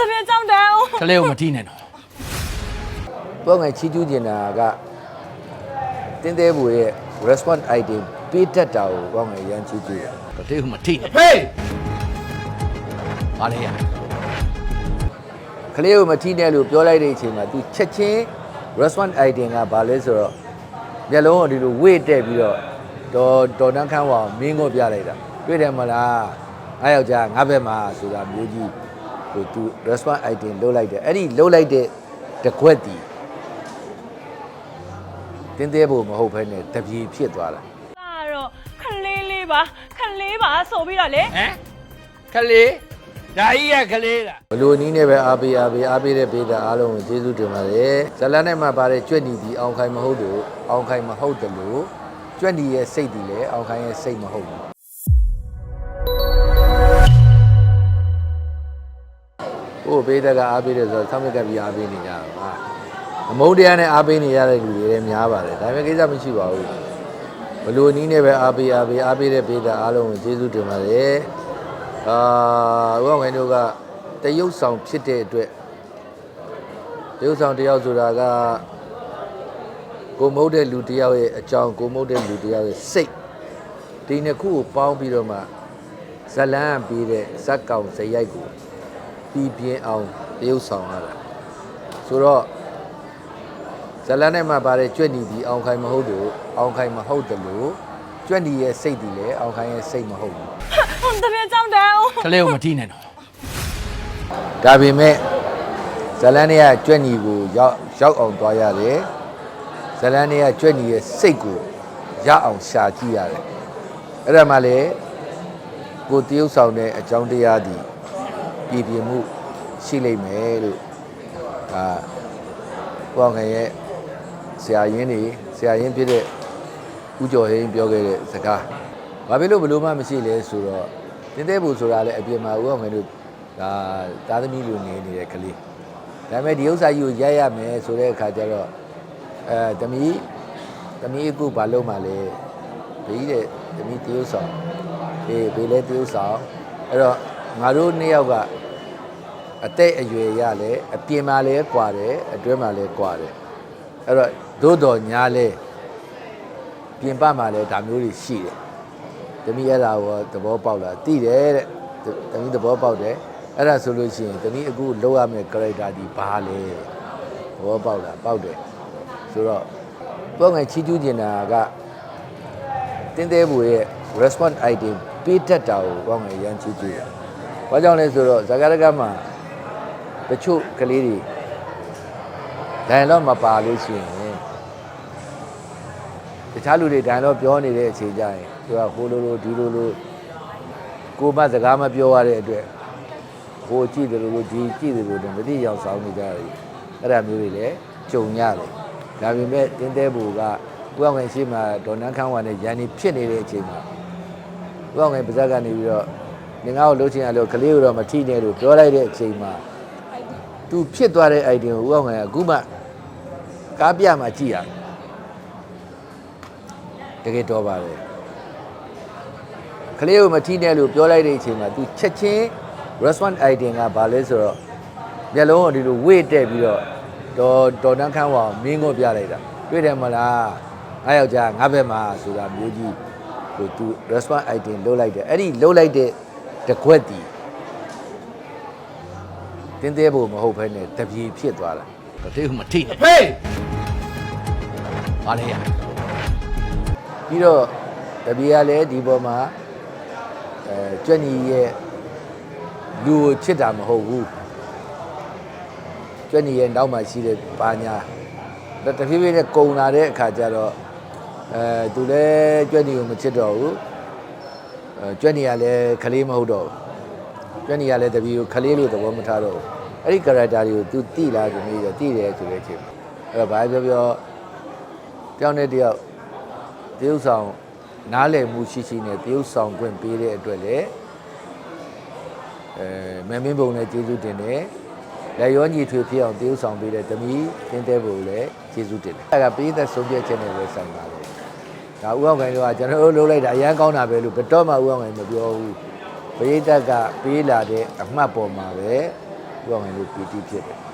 တပြင်းကြောင်းတန်းအောင်ကလေးကိုမထိနဲ့တော့ပုံငယ်ချီးကျူးကျင်တာကတင်းသေးဘူးရဲ့ response item ပေးတတ်တာကိုပုံငယ်ရမ်းချီးကျူးတယ်ကလေးကိုမထိနဲ့ဟေးပါလေရကလေးကိုမထိနဲ့လို့ပြောလိုက်တဲ့အချိန်မှာ तू ချက်ချင်း response item ကဘာလဲဆိုတော့မျက်လုံးကိုဒီလိုဝေ့တက်ပြီးတော့တော်တော်တန်းခန်းဝါမင်းကိုပြလိုက်တာတွေ့တယ်မလားငါယောက်ျားငါဘက်မှာဆိုတာမျိုးကြီး ဟို तू response item လုတ်လိုက်တယ်အဲ့ဒီလုတ်လိုက်တဲ့တကွက်တီတင်းသေးဖို့မဟုတ်ဘဲနဲ့တပြေဖြစ်သွားတာ那တော့ခလေးလေးပါခလေးပါဆိုပြီးတော့လေဟမ်ကလေးဒါကြီးရကလေးလားဘလို့နီးနဲ့ပဲအားပေးအားပေးအားပေးတဲ့ပေးတာအားလုံးကိုကျေးဇူးတင်ပါတယ်ဇလန်နဲ့မှာပါတဲ့ကြွက်နီဒီအောင်ခိုင်မဟုတ်တို့အောင်ခိုင်မဟုတ်တယ်လို့ကြွက်နီရဲ့စိတ်ဒီလည်းအောင်ခိုင်ရဲ့စိတ်မဟုတ်ဘူး ဟိုပေးတဲ့ကအားပေးတယ်ဆိုတော့ဆောင်းမြက်ကပ်ပြီးအားပေးနေကြတာပါအမုန်းတရားနဲ့အားပေးနေရတဲ့လူတွေလည်းများပါတယ်ဒါပေမဲ့ကိစ္စမရှိပါဘူးဘလို့နီးနဲ့ပဲအားပေးအားပေးအားပေးတဲ့ပေးတာအားလုံးကိုကျေးဇူးတင်ပါတယ်အာဥပမာတို့ကတရုပ်ဆောင်ဖြစ်တဲ့အတွက်တရုပ်ဆောင်တစ်ယောက်ဆိုတာကကိုမဟုတ်တဲ့လူတစ်ယောက်ရဲ့အကြောင်းကိုမဟုတ်တဲ့လူတစ်ယောက်ရဲ့စိတ်ဒီနှစ်ခုကိုပေါင်းပြီးတော့မှဇလန်းပြီးတဲ့ဇက်ကောင်ဇရိုက်ကို ပီပြင်းအောင်တရုပ်ဆောင်ရတာဆိုတော့ဇလန်းနဲ့မှာပါတဲ့ကြွက်ညီဒီအောင်ခိုင်မဟုတ်လို့အောင်ခိုင်မဟုတ်တယ်လို့ကြွက်ညီရဲ့စိတ်ဒီလေအောင်ခိုင်ရဲ့စိတ်မဟုတ်ဘူးတမင်ကြောင့်တယ်ကလေးကိုမထိနဲ့တော့ဒါပေမဲ့ဇလန်းနဲ့ကကြွက်ညီကိုရောက်ရောက်အောင်သွားရတယ်ဇလန်းနဲ့ကကြွက်ညီရဲ့စိတ်ကိုရအောင်ရှာကြည့်ရတယ်အဲ့ဒါမှလည်းကိုတရုပ်ဆောင်တဲ့အကြောင်းတရားဒီ ပြည်ပြင်းမှုရှိလိမ့်မယ်လို့ဒါဘောင်ငယ်ရဲ့ဆရာရင်းတွေဆရာရင်းဖြစ်တဲ့ဦးကျော်ဟင်းပြောခဲ့တဲ့စကားဘာဖြစ်လို့ဘလို့မှမရှိလဲဆိုတော့တင်းသေးဘူးဆိုတာလည်းအပြင်မှာဦးအောင်ငယ်တို့ဒါသားသမီးလူနေနေတဲ့ကလေးဒါပေမဲ့ဒီဥစ္စာကြီးကိုရိုက်ရမယ်ဆိုတဲ့အခါကျတော့အဲသမီးသမီးအခုဘာလုပ်မှလဲဘေးတဲ့သမီးတရုပ်ဆောင်အေးဘေးလဲတရုပ်ဆောင်အဲ့တော့ ငါတို့နှစ်ယောက်ကအသက်အရွယ်ရလဲအပြင်မှာလဲကွာတယ်အတွင်းမှာလဲကွာတယ်အဲ့တော့သို့တော်ညာလဲပြင်ပမှာလဲဒါမျိုးတွေရှိတယ်တမီးအဲ့ဒါကိုသဘောပေါက်လာတိတယ်တဲ့တမီးသဘောပေါက်တယ်အဲ့ဒါဆိုလို့ရှိရင်တမီးအခုလောက်ရမယ့် character ဒီဘာလဲသဘောပေါက်လာပေါက်တယ်ဆိုတော့ပေါ့ငယ်ချီးကျူးကျင်တာကတင်းသေးဘူးရဲ့ response item ပေးတတ်တာကိုပေါ့ငယ်ရမ်းချီးကျူးတယ် ဘာကြောင့်လဲဆိုတော့ဇာကာရကမှာတချို့ကလေးတွေဒိုင်လော့မပါလို့ရှိရင်တခြားလူတွေဒိုင်တော့ပြောနေတဲ့အချိန်ကျရင်သူကဟိုလိုလိုဒီလိုလိုကိုမစကားမပြောရတဲ့အတွက်ဟိုကြည့်တယ်လို့ဒီကြည့်တယ်လို့မသိရောက်ဆောင်နေကြတယ်အဲ့ဒါမျိုးတွေလည်းကြုံရတယ်ဒါပေမဲ့တင်းသေးဘူကဥပအောင်ငယ်ရှိမှဒေါ်နန်းခန်းဝါနဲ့ရန်နေဖြစ်နေတဲ့အချိန်မှာဥပအောင်ငယ်ပါဇက်ကနေပြီးတော့ ငငါ့ကိုလှုပ်ချင်ရလို့ကလေးကိုတော့မထိနဲ့လို့ပြောလိုက်တဲ့အချိန်မှာသူဖြစ်သွားတဲ့ idea ကိုဥပအောင်ငယ်ကအခုမှကားပြမှာကြည့်ရတယ်တကယ်တော့ပါတယ်ကလေးကိုမထိနဲ့လို့ပြောလိုက်တဲ့အချိန်မှာ तू ချက်ချင်း response item ကဘာလဲဆိုတော့မျက်လုံးကိုဒီလိုဝေ့တက်ပြီးတော့ဒေါ်ဒေါ်တန်းခန်းဝါမင်းကိုပြလိုက်တာတွေ့တယ်မလားငါယောက်ျားငါဘက်မှာဆိုတာမျိုးကြီးဟို तू response item လုတ်လိုက်တယ်အဲ့ဒီလုတ်လိုက်တဲ့ တကွက်တီတင်းသေးဖို့မဟုတ်ဘဲနဲ့တပြေဖြစ်သွားတာကလေးကိုမထိနဲ့ဟေးပါလေရပြီးတော့တပီကလည်းဒီပေါ်မှာအဲကြွက်ညီရဲ့လူကိုချစ်တာမဟုတ်ဘူးကြွက်ညီရဲ့နောက်မှာရှိတဲ့ပါညာဒါတဖြည်းဖြည်းနဲ့ကုံလာတဲ့အခါကျတော့အဲသူလည်းကြွက်ညီကိုမချစ်တော့ဘူးအဲ ကြွက်ညီကလည်းခလေးမဟုတ်တော့ဘူးကြွက်ညီကလည်းတပီကိုခလေးလို့သဘောမထားတော့ဘူးအဲ့ဒီ character တွေကို तू တိလာဆိုနေတယ်တိတယ်ဆိုတဲ့အချိန်အဲ့တော့ဘာပြောပြောတယောက်နဲ့တယောက်တရုပ်ဆောင်နားလည်မှုရှိရှိနဲ့တရုပ်ဆောင်ခွင့်ပေးတဲ့အတွက်လည်းအဲမင်းမင်းပုံနဲ့ကျေးဇူးတင်တယ်လက်ရောညီထွေဖြစ်အောင်တရုပ်ဆောင်ပေးတဲ့တမီးတင်းတဲပုံလည်းကျေးဇူးတင်တယ်အဲဒါကပေးသက်ဆုံးဖြတ်ချက်နဲ့ပဲဆိုင်ပါတယ် ဒါဥအောင်ခိုင်တို့ကကျွန်တော်တို့လုပ်လိုက်တာအရန်ကောင်းတာပဲလို့ဘယ်တော့မှဥအောင်ခိုင်မပြောဘူးပရိသတ်ကပေးလာတဲ့အမှတ်ပေါ်မှာပဲပြောမယ်လို့ပီတိဖြစ်တယ်